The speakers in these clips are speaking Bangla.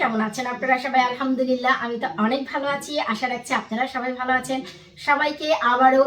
কেমন আছেন আপনারা সবাই? আলহামদুলিল্লাহ, আমি তো অনেক ভালো আছি। আশা রাখছি আপনারা সবাই ভালো আছেন। সবাইকে আবারও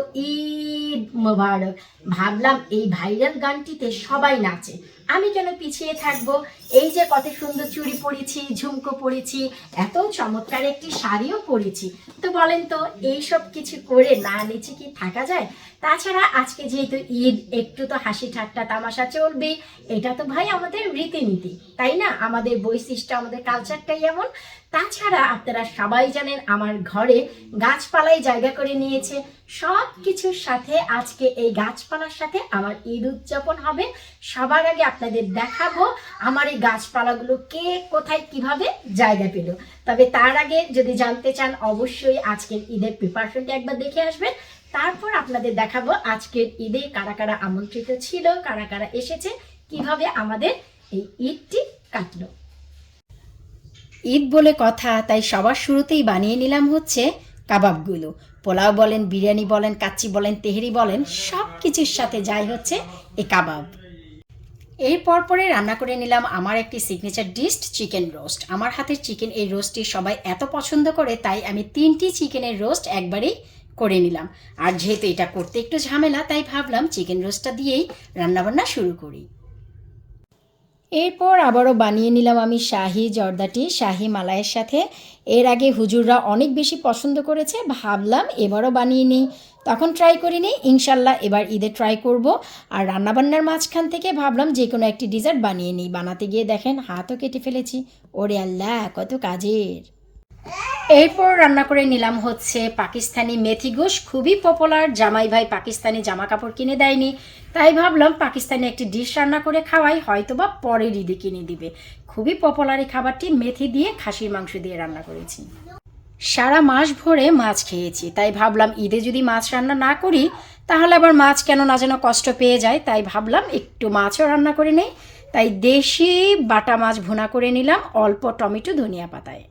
ভাবলাম এই ভাইরাল গানটিতে সবাই নাচে। আমি কেন পিছিয়ে থাকব? এই যে কত সুন্দর চুড়ি পরেছি, ঝুমকো পরেছি, এত চমৎকার একটি শাড়িও পরেছি। তো বলেন তো, এইসব কিছু করে না নিচে কি থাকা যায়? তাছাড়া আজকে যেহেতু ঈদ, একটু তো হাসি ঠাট্টা তামাশা চলবে, এটা তো ভাই আমাদের রীতিনীতি, তাই না? আমাদের বৈশিষ্ট্য, আমাদের কালচারটাই এমন। তাছাড়া আপনারা সবাই জানেন আমার ঘরে গাছপালাই জায়গা করে নিয়েছে। সব কিছুর সাথে আজকে এই গাছপালার সাথে আমার ঈদ উদযাপন হবে। সবার আগে আপনাদের দেখাবো আমার এই গাছপালাগুলো কে কোথায় কীভাবে জায়গা পেল। তবে তার আগে যদি জানতে চান, অবশ্যই আজকের ঈদের প্রিপারেশনটা একবার দেখে আসবেন। তারপর আপনাদের দেখাবো আজকের ঈদে কারা কারা আমন্ত্রিত ছিল, কারা কারা এসেছে, কীভাবে আমাদের এই ঈদটি কাটলো। ঈদ বলে কথা, তাই সবার শুরুতেই বানিয়ে নিলাম হচ্ছে কাবাবগুলো। পোলাও বলেন, বিরিয়ানি বলেন, কাচ্চি বলেন, তেহরি বলেন সব কিছুর সাথে যাই হচ্ছে এই কাবাব। এর পরপরে রান্না করে নিলাম আমার একটি সিগনেচার ডিশ চিকেন রোস্ট আমার হাতের চিকেন এই রোস্টটি সবাই এত পছন্দ করে, তাই আমি তিনটি চিকেনের রোস্ট একবারেই করে নিলাম। আর যেহেতু এটা করতে একটু ঝামেলা, তাই ভাবলাম চিকেন রোস্টটা দিয়েই রান্নাবান্না শুরু করি। এরপর আবারও বানিয়ে নিলাম আমি শাহি জর্দাটি শাহি মালাইয়ের সাথে। এর আগে হুজুররা অনেক বেশি পছন্দ করেছে, ভাবলাম এবারও বানিয়ে নিই। তখন ট্রাই করিনি ইনশাল্লাহ এবার ঈদে ট্রাই করব। আর রান্নাবান্নার মাঝখান থেকে ভাবলাম যে কোনো একটি ডিজার্ট বানিয়ে নিই। বানাতে গিয়ে দেখেন, হাতও কেটে ফেলেছি। ওরে আল্লাহ, কত কাজের! এরপর রান্না করে নিলাম হচ্ছে পাকিস্তানি মেথি গোশ। খুবই পপুলার জামাই ভাই পাকিস্তানি জামা কাপড় কিনে দেয়নি। তাই ভাবলাম পাকিস্তানি একটি ডিশ রান্না করে খাওয়াই, হয়তোবা পরের ঈদে কিনে দিবে। খুবই পপুলার এই খাবারটি। মেথি দিয়ে, খাসির মাংস দিয়ে রান্না করেছি। সারা মাস ভরে মাছ খেয়েছি। তাই ভাবলাম ঈদে যদি মাছ রান্না না করি, তাহলে আবার মাছ কেন না যেন কষ্ট পেয়ে যায়? তাই ভাবলাম একটু মাছও রান্না করে নেই। তাই দেশি বাটা মাছ ভুনা করে নিলাম, অল্প টমেটো ধনিয়া পাতায়।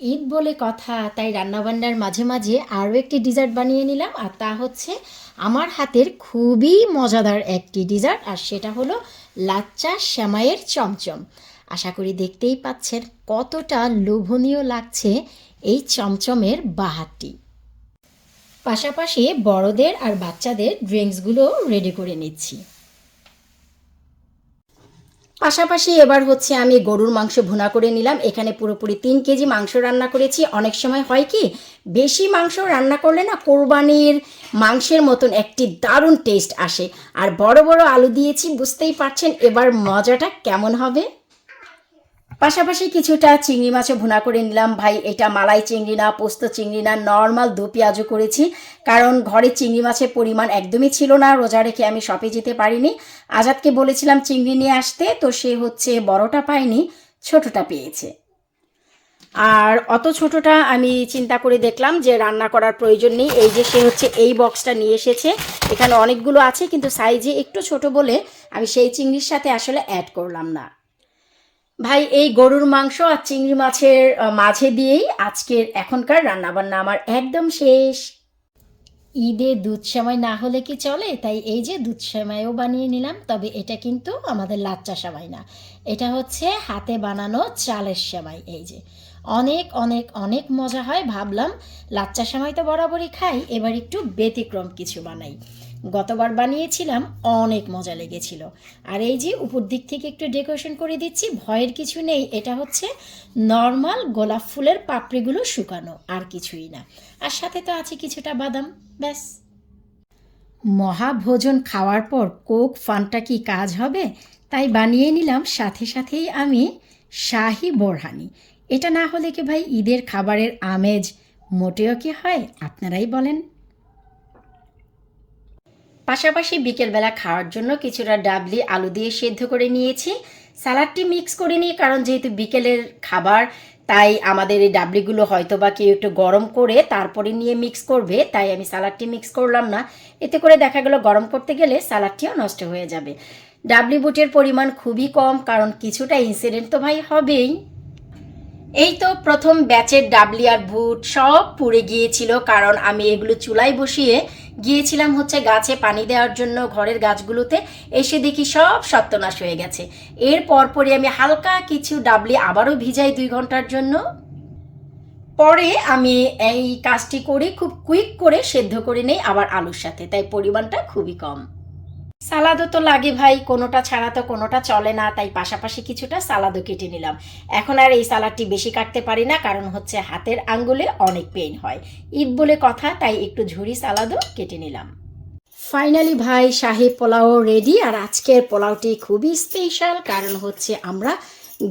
ঈদ বলে কথা, তাই রান্নাবান্নার মাঝে মাঝে আরও একটি ডিজার্ট বানিয়ে নিলাম। আর তা হচ্ছে আমার হাতের খুবই মজাদার একটি ডিজার্ট আর সেটা হলো লাচ্চা শ্যামাইয়ের চমচম। আশা করি দেখতেই পাচ্ছেন কতটা লোভনীয় লাগছে এই চমচমের বাহারটি। পাশাপাশি বড়দের আর বাচ্চাদের ড্রিঙ্কসগুলো রেডি করে নিচ্ছি। পাশাপাশি এবার হচ্ছে আমি গরুর মাংস ভুনা করে নিলাম। এখানে পুরোপুরি তিন কেজি মাংস রান্না করেছি। অনেক সময় হয় কি, বেশি মাংস রান্না করলে না কোরবানির মাংসের মতন একটি দারুণ টেস্ট আসে। আর বড় বড় আলু দিয়েছি, বুঝতেই পারছেন এবার মজাটা কেমন হবে? পাশাপাশি কিছুটা চিংড়ি মাছও ভুনা করে নিলাম। ভাই, এটা মালাই চিংড়ি না, পোস্ত চিংড়ি না, নর্মাল দু পেঁয়াজও করেছি। কারণ ঘরে চিংড়ি মাছের পরিমাণ একদমই ছিল না, রোজা রেখে আমি শপে যেতে পারিনি। আজাদকে বলেছিলাম চিংড়ি নিয়ে আসতে, তো সে হচ্ছে বড়টা পায়নি, ছোটটা পেয়েছে। আর অত ছোটটা আমি চিন্তা করে দেখলাম যে রান্না করার প্রয়োজন নেই। এই যে সে হচ্ছে এই বক্সটা নিয়ে এসেছে। এখানে অনেকগুলো আছে, কিন্তু সাইজে একটু ছোট বলে আমি সেই চিংড়ির সাথে আসলে অ্যাড করলাম না। ভাই, এই গরুর মাংস আর চিংড়ি মাছের মাঝে দিয়েই আজকের এখনকার রান্নাবান্না আমার একদম শেষ। ঈদে দুধ সেমাই না হলে কি চলে? তাই এই যে দুধ সেমাইও বানিয়ে নিলাম, তবে এটা কিন্তু আমাদের লাচ্চা সেমাই না। এটা হচ্ছে হাতে বানানো চালের সেমাই, এই যে। অনেক অনেক অনেক মজা হয়, ভাবলাম লাচ্চা সেমাই তো বরাবরই খাই, এবার একটু ব্যতিক্রম কিছু বানাই। গতবার বানিয়েছিলাম, অনেক মজা লেগেছিল। আর এই যে উপর দিক থেকে একটু ডেকোরেশন করে দিচ্ছি, ভয়ের কিছু নেই, এটা হচ্ছে নর্মাল গোলাপ ফুলের পাপড়িগুলো শুকানো, আর কিছুই না। আর সাথে তো আছে কিছুটা বাদাম, ব্যাস। মহাভোজন খাওয়ার পর কোক ফানটা কি কাজ হবে? তাই বানিয়ে নিলাম, সাথে সাথেই আমি শাহি বোরহানি। এটা না হলে কি ভাই ঈদের খাবারের আমেজ মোটেও কি হয়? আপনারাই বলেন। পাশাপাশি বিকেলবেলা খাওয়ার জন্য কিছুটা ডাবলি আলু দিয়ে সেদ্ধ করে নিয়েছি। স্যালাডটি মিক্স করে নিই, কারণ যেহেতু বিকেলের খাবার, তাই আমাদের এই ডাবলিগুলো হয়তো বা কেউ একটু গরম করে তারপরে নিয়ে মিক্স করবে, তাই আমি স্যালাডটি মিক্স করলাম না। এতে করে দেখা গেল গরম করতে গেলে স্যালাডটিও নষ্ট হয়ে যাবে। ডাবলি বুটের পরিমাণ খুবই কম, কারণ কিছুটা ইনসিডেন্ট তো ভাই হবেই। এই তো প্রথম ব্যাচের ডাবলি আর বুট সব পুড়ে গিয়েছিল, কারণ আমি এগুলো চুলায় বসিয়ে গিয়েছিলাম হচ্ছে গাছে পানি দেওয়ার জন্য ঘরের গাছগুলোতে, এসে দেখি সব সত্যনাশ হয়ে গেছে। এর পরপরই আমি হালকা কিছু ডাবলি আবারও ভিজাই দুই ঘণ্টার জন্য। পরে আমি এই কাজটি করে খুব কুইক করে সেদ্ধ করে নেই আবার আলুর সাথে, তাই পরিমাণটা খুবই কম। সালাদও তো লাগে ভাই, কোনোটা ছাড়া তো কোনোটা চলে না, তাই পাশাপাশি কিছুটা সালাদও কেটে নিলাম। এখন আর এই সালাদটি বেশি কাটতে পারি না, কারণ হচ্ছে হাতের আঙ্গুলে অনেক পেইন হয়। ঈদ বলে কথা, তাই একটু ঝুরি সালাদও কেটে নিলাম। ফাইনালি ভাই, শাহি পোলাও রেডি, আর আজকের পোলাওটি খুবই স্পেশাল, কারণ হচ্ছে আমরা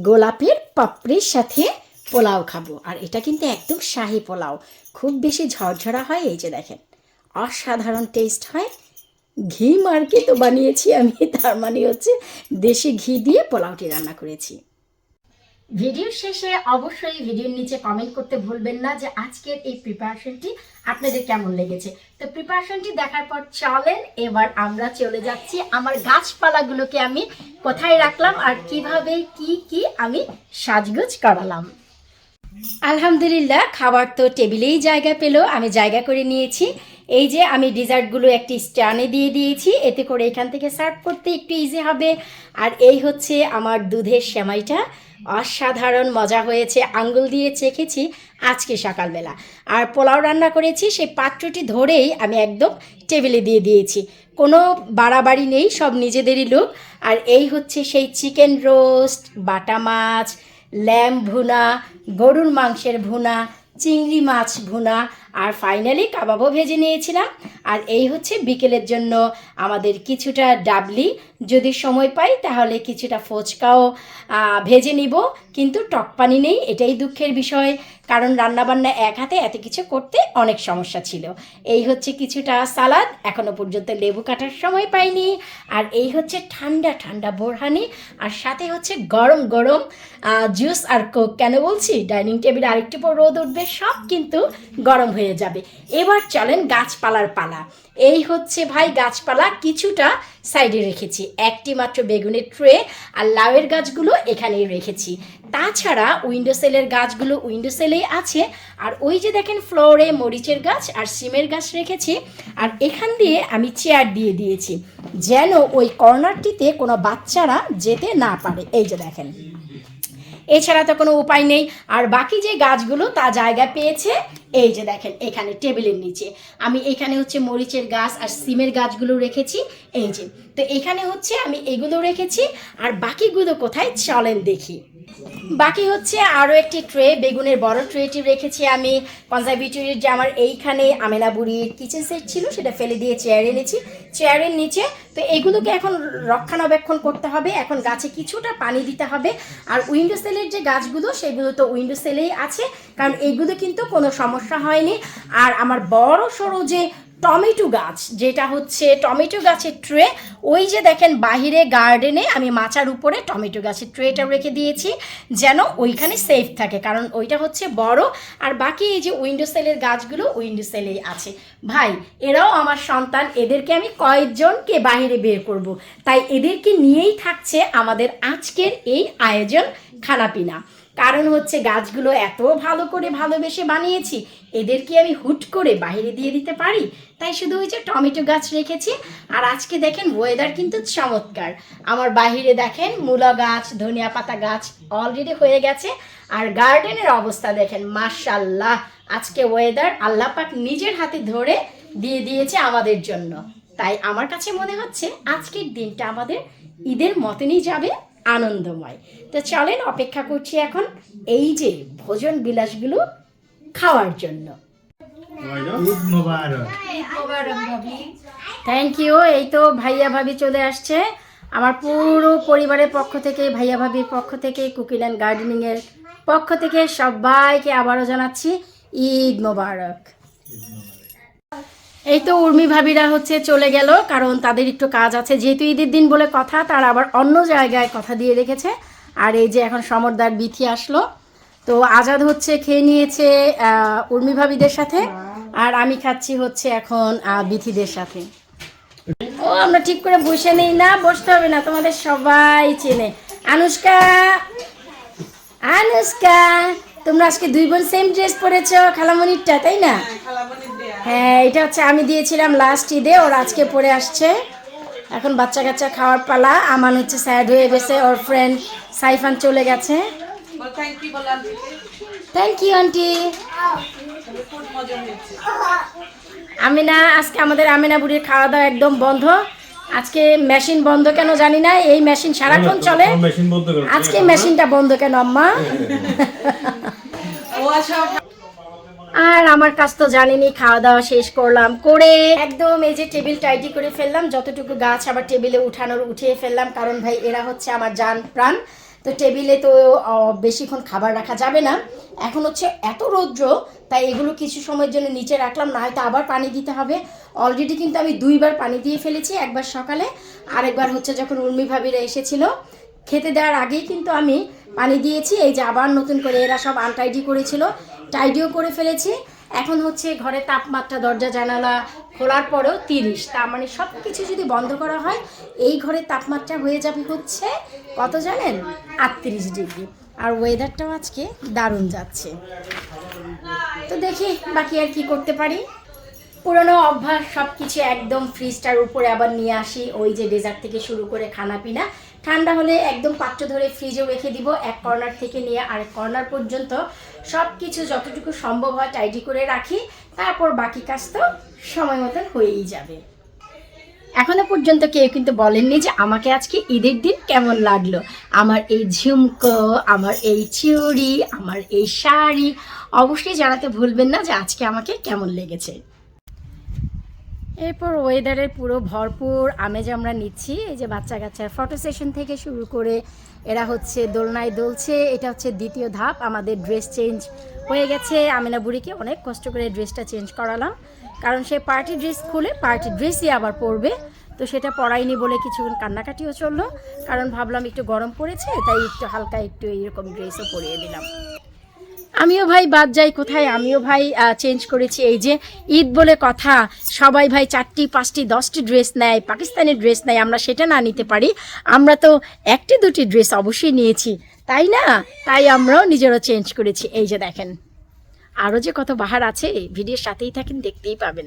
গোলাপের পাপড়ির সাথে পোলাও খাব, আর এটা কিন্তু একদম শাহি পোলাও। খুব বেশি ঝরঝরা হয়, এই যে দেখেন। অসাধারণ টেস্ট হয়। ঘি মার্কে তো বানিয়েছি আমি তার মানে হচ্ছে দেশি ঘি দিয়ে পোলাওটি রান্না করেছি। ভিডিওর শেষে অবশ্যই ভিডিওর নিচে কমেন্ট করতে ভুলবেন না যে আজকের এই প্রিপারেশনটি আপনাদের কেমন লেগেছে। তো প্রিপারেশনটি দেখার পর চলেন এবার আমরা চলে যাচ্ছি আমার গাছপালাগুলোকে আমি কোথায় রাখলাম আর কীভাবে কি কি আমি সাজগোজ করালাম। আলহামদুলিল্লাহ খাবার তো টেবিলেই জায়গা পেল আমি জায়গা করে নিয়েছি। এই যে আমি ডিজার্টগুলো একটি স্ট্যান্ডে দিয়ে দিয়েছি, এতে করে এখান থেকে সার্ভ করতে একটু ইজি হবে। আর এই হচ্ছে আমার দুধের সেমাইটা। অসাধারণ মজা হয়েছে, আঙ্গুল দিয়ে চেখেছি আজকে সকালবেলা। আর পোলাও রান্না করেছি, সেই পাত্রটি ধরেই আমি একদম টেবিলে দিয়ে দিয়েছি। কোনো বাড়াবাড়ি নেই, সব নিজেদেরই লোক। আর এই হচ্ছে সেই চিকেন রোস্ট, বাটা মাছ ল্যাম্ব ভুনা, গরুর মাংসের ভুনা, চিংড়ি মাছ ভুনা আর ফাইনালি কাবাবও ভেজে নিয়েছিলাম। আর এই হচ্ছে বিকেলের জন্য আমাদের কিছুটা ডাবলি। যদি সময় পাই তাহলে কিছুটা ফোচকাও ভেজে নিব। কিন্তু টক পানি নেই, এটাই দুঃখের বিষয়। কারণ রান্নাবান্না এক হাতে এত কিছু করতে অনেক সমস্যা ছিল। এই হচ্ছে কিছুটা সালাদ, এখনও পর্যন্ত লেবু কাটার সময় পাইনি। আর এই হচ্ছে ঠান্ডা ঠান্ডা বোরহানি। আর সাথে হচ্ছে গরম গরম জুস আর কোক। কেন বলছি? ডাইনিং টেবিলে আরেকটু পর রোদ উঠবে, সব কিন্তু গরম হয়ে যাবে। এবার চলেন গাছপালার পালা। এই হচ্ছে ভাই গাছপালা, কিছুটা সাইডে রেখেছি। একটি মাত্র বেগুনের ট্রে আর লাউয়ের গাছগুলো এখানেই রেখেছি। তাছাড়া উইন্ডো সেলের গাছগুলো উইন্ডো সেলেই আছে। আর ওই যে দেখেন ফ্লোরে মরিচের গাছ আর সিমের গাছ রেখেছি। আর এখান দিয়ে আমি চেয়ার দিয়ে দিয়েছি, যেন ওই কর্নারটিতে কোনো বাচ্চারা যেতে না পারে। এই যে দেখেন। এছাড়া তো কোনো উপায় নেই। আর বাকি যে গাছগুলো তা জায়গা পেয়েছে। এই যে দেখেন, এখানে টেবিলের নিচে। আমি এখানে হচ্ছে মরিচের গাছ আর সিমের গাছগুলো রেখেছি। এই যে তো এখানে হচ্ছে আমি এগুলো রেখেছি, আর বাকিগুলো কোথায় চলেন দেখি। বাকি হচ্ছে আরও একটি ট্রে, বেগুনের বড় ট্রেটি রেখেছি আমি। কনজারভেটরির যে আমার এইখানে আমেনা বুড়ির কিচেন সেট ছিল, সেটা ফেলে দিয়ে চেয়ার এনেছি। চেয়ারের নিচে, তো এগুলোকে এখন রক্ষণাবেক্ষণ করতে হবে। এখন গাছে কিছুটা পানি দিতে হবে। আর উইন্ডো সেলের যে গাছগুলো, সেগুলো তো উইন্ডো সেলেই আছে। কারণ এগুলো কিন্তু কোনো সমস্যা হয়নি। আর আমার বড় সড়ো যে টমেটো গাছ, যেটা হচ্ছে টমেটো গাছের ট্রে ওই যে দেখেন বাহিরে গার্ডেনে আমি মাচার উপরে টমেটো গাছের ট্রেটা রেখে দিয়েছি, যেন ওইখানে সেফ থাকে, কারণ ওইটা হচ্ছে বড়। আর বাকি এই যে উইন্ডো সেলের গাছগুলো উইন্ডো সেলেই আছে। ভাই, এরাও আমার সন্তান, এদেরকে আমি কয়েকজনকে বাহিরে বের করব। তাই এদেরকে নিয়েই থাকছে আমাদের আজকের এই আয়োজন খানাপিনা। কারণ হচ্ছে গাছগুলো এত ভালো করে ভালোবেসে বানিয়েছি এদের কি আমি হুট করে বাইরে দিয়ে দিতে পারি। তাই শুধু ওই যে টমেটো গাছ রেখেছি। আর আজকে দেখেন ওয়েদার কিন্তু চমৎকার। আমার বাইরে দেখেন মূলা গাছ, ধনিয়া পাতা গাছ অলরেডি হয়ে গেছে। আর গার্ডেনের অবস্থা দেখেন মার্শাল্লাহ আজকে ওয়েদার আল্লাহ পাক নিজের হাতে ধরে দিয়ে দিয়েছে আমাদের জন্য। তাই আমার কাছে মনে হচ্ছে আজকের দিনটা আমাদের ঈদের মতনই যাবে। আনন্দময়। তো চলেন অপেক্ষা করছি এখন এই যে ভোজন বিলাসগুলো খাওয়ার জন্য। থ্যাংক ইউ এই তো ভাইয়া ভাবি চলে আসছে। আমার পুরো পরিবারের পক্ষ থেকে ভাইয়া ভাবির পক্ষ থেকে কুকিল অ্যান্ড গার্ডেনিংয়ের পক্ষ থেকে সবাইকে আবারও জানাচ্ছি ঈদ মোবারক। এই তো উর্মি ভাবিরা হচ্ছে চলে গেল, কারণ তাদের একটু কাজ আছে। যেহেতু ঈদের দিন বলে কথা, তারা আবার অন্য জায়গায় কথা দিয়ে রেখেছে। আর এই যে এখন সমরদার বিথি আসলো। তো আজাদ হচ্ছে, খেয়ে নিয়েছে উর্মি ভাবিদের সাথে। আর আমি খাচ্ছি হচ্ছে এখন বিথিদের সাথে। ও, আমরা ঠিক করে বসে নেই না, বসতে হবে না, তোমাদের সবাই চেনে। আনুষ্কা! আনুষ্কা! তোমরা আজকে দুই বোন সেম ড্রেস পরেছো খালামণিরটা তাই না? হ্যাঁ এটা হচ্ছে আমি দিয়েছিলাম লাস্ট ঈদে ওর আজকে পরে আসছে। এখন বাচ্চা কাচ্চা খাওয়ার পালা আমান হচ্ছে স্যাড হয়ে গেছে ওর ফ্রেন্ড সাইফান চলে গেছে। থ্যাংক ইউ আন্টি আমিনা আজকে আমাদের আমিনা বুড়ির খাওয়া দাওয়া একদম বন্ধ। আজকে মেশিন বন্ধ কেন জানি না এই মেশিন সারাক্ষণ চলে। মেশিন বন্ধ করো আজকে মেশিনটা বন্ধ কেন আম্মা? আর আমার কাজ তো জানিনি খাওয়া দাওয়া শেষ করলাম, করে একদম এই যে টেবিল টাইটি করে ফেললাম, যতটুকু গাছ আবার টেবিলে উঠানোর উঠিয়ে ফেললাম, কারণ ভাই, এরা হচ্ছে আমার জান প্রাণ। তো টেবিলে তো বেশিক্ষণ খাবার রাখা যাবে না। এখন হচ্ছে এত রৌদ্র, তাই এগুলো কিছু সময়ের জন্য নিচে রাখলাম, না হয়তো আবার পানি দিতে হবে। অলরেডি কিন্তু আমি দুইবার পানি দিয়ে ফেলেছি, একবার সকালে, আরেকবার হচ্ছে যখন উর্মি ভাবিরা এসেছিল, খেতে দেওয়ার আগেই কিন্তু আমি পানি দিয়েছি, এই যে আবার নতুন করে এরা সব আনটাইডি করেছিল টাইডিও করে ফেলেছি। এখন হচ্ছে ঘরে তাপমাত্রা, দরজা, জানালা খোলার পরেও তিরিশ। তার মানে সব কিছু যদি বন্ধ করা হয়, এই ঘরের তাপমাত্রা হয়ে যাবে হচ্ছে কত জানেন? আটত্রিশ ডিগ্রি। আর ওয়েদারটাও আজকে দারুণ যাচ্ছে। তো দেখি বাকি আর কি করতে পারি। পুরনো অভ্যাস সব কিছু একদম ফ্রিজটার উপরে আবার নিয়ে আসি। ওই যে ডেজার্ট থেকে শুরু করে খানা পিনা ঠান্ডা হলে একদম পাত্র ধরে ফ্রিজে রেখে দিব। এক কর্নার থেকে নিয়ে আরেক কর্নার পর্যন্ত। সব কিছু যতটুকু সম্ভব হয় টাইডি করে রাখি। তারপর বাকি কাজ তো সময় মতন হয়েই যাবে। এখনও পর্যন্ত কেউ কিন্তু বলেননি যে আমাকে আজকে ঈদের দিন কেমন লাগল। আমার এই ঝুমকো, আমার এই চিউড়ি আমার এই শাড়ি অবশ্যই জানাতে ভুলবেন না যে আজকে আমাকে কেমন লেগেছে। এরপর ওয়েদারের পুরো ভরপুর আমেজ আমরা নিচ্ছি। এই যে বাচ্চা কাচ্চার ফটো সেশন থেকে শুরু করে এরা হচ্ছে দোলনায় দোলছে, এটা হচ্ছে দ্বিতীয় ধাপ। আমাদের ড্রেস চেঞ্জ হয়ে গেছে। আমিনা বুড়িকে অনেক কষ্ট করে ড্রেসটা চেঞ্জ করালাম। কারণ সে পার্টি ড্রেস খুলে পার্টি ড্রেসই আবার পরবে। তো সেটা পরাইনি বলে কিছুক্ষণ কান্নাকাটিও চলল। কারণ ভাবলাম একটু গরম পড়েছে, তাই একটু হালকা একটু এইরকম ড্রেসও পরিয়ে দিলাম। আমিও ভাই বাদ যাই কোথায়? আমিও ভাই চেঞ্জ করেছি এই যে ঈদ বলে কথা। সবাই ভাই চারটি, পাঁচটি, দশটি ড্রেস নেয়, পাকিস্তানি ড্রেস নেয়, আমরা সেটা না নিতে পারি। আমরা তো একটি, দুটি ড্রেস অবশ্যই নিয়েছি। তাই না? তাই আমরাও নিজেরও চেঞ্জ করেছি। এই যে দেখেন আরও যে কত বাহার আছে, ভিডিওর সাথেই থাকেন, দেখতেই পাবেন।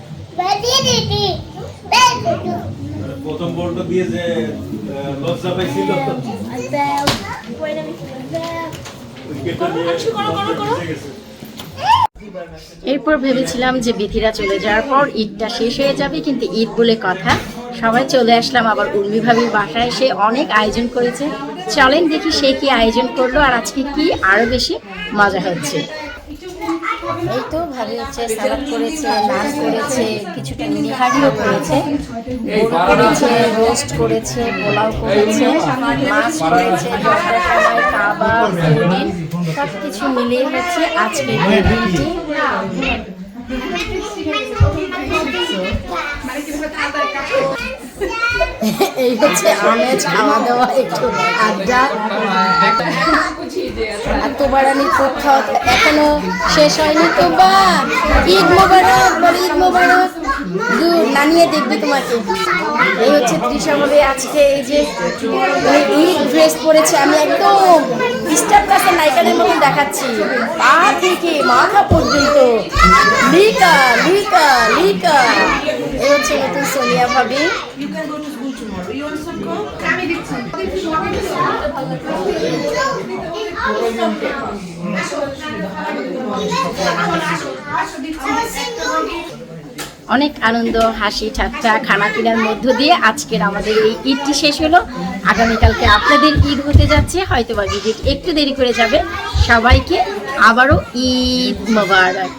প্রথম বলটা দিয়ে যে লজ্জা পাইছিল। এরপর ভেবেছিলাম যে বিধিরা চলে যাওয়ার পর ঈদটা শেষ হয়ে যাবে, কিন্তু ঈদ বলে কথা। সবাই চলে আসলাম, আবার উর্মি ভাবির বাসায় সে অনেক আয়োজন করেছে। চলেন দেখি সে কি আয়োজন করল আর আজকে কি আরও বেশি মজা হচ্ছে। এই তো ভাবি হচ্ছে সালাদ করেছে নান করেছে, কিছুটা নিহারিও করেছে। গরু করেছে রোস্ট করেছে, পোলাও করেছে, মাছ করেছে কাবাব সব কিছু মিলিয়ে হচ্ছে আজকে দিনটি। এই হচ্ছে আমেজ খাওয়া দাওয়া, একটু আড্ডা। তোমার আমি খাওয়া এখনও শেষ হয়নি তো, বা, ঈদ মোবারক বড় ঈদ মোবারক। দূর নানিয়ে দেখবি তোমাকে। এই হচ্ছে তৃষা বলে আজকে এই যে মানে ঈদ ড্রেস পরেছে, আমি একদম স্টার প্লাসের নায়িকাদের মতন দেখাচ্ছি। পা থেকে মাথা পর্যন্ত। লিকা লিকা লিকা। অনেক আনন্দ, হাসি, ঠাট্টা খানা পিনার মধ্য দিয়ে আজকের আমাদের এই ঈদটি শেষ হলো। আগামীকালকে আপনাদের ঈদ হতে যাচ্ছে হয়তো বা ভিডিওটি একটু দেরি করে যাবে। সবাইকে আবারও ঈদ মোবারক।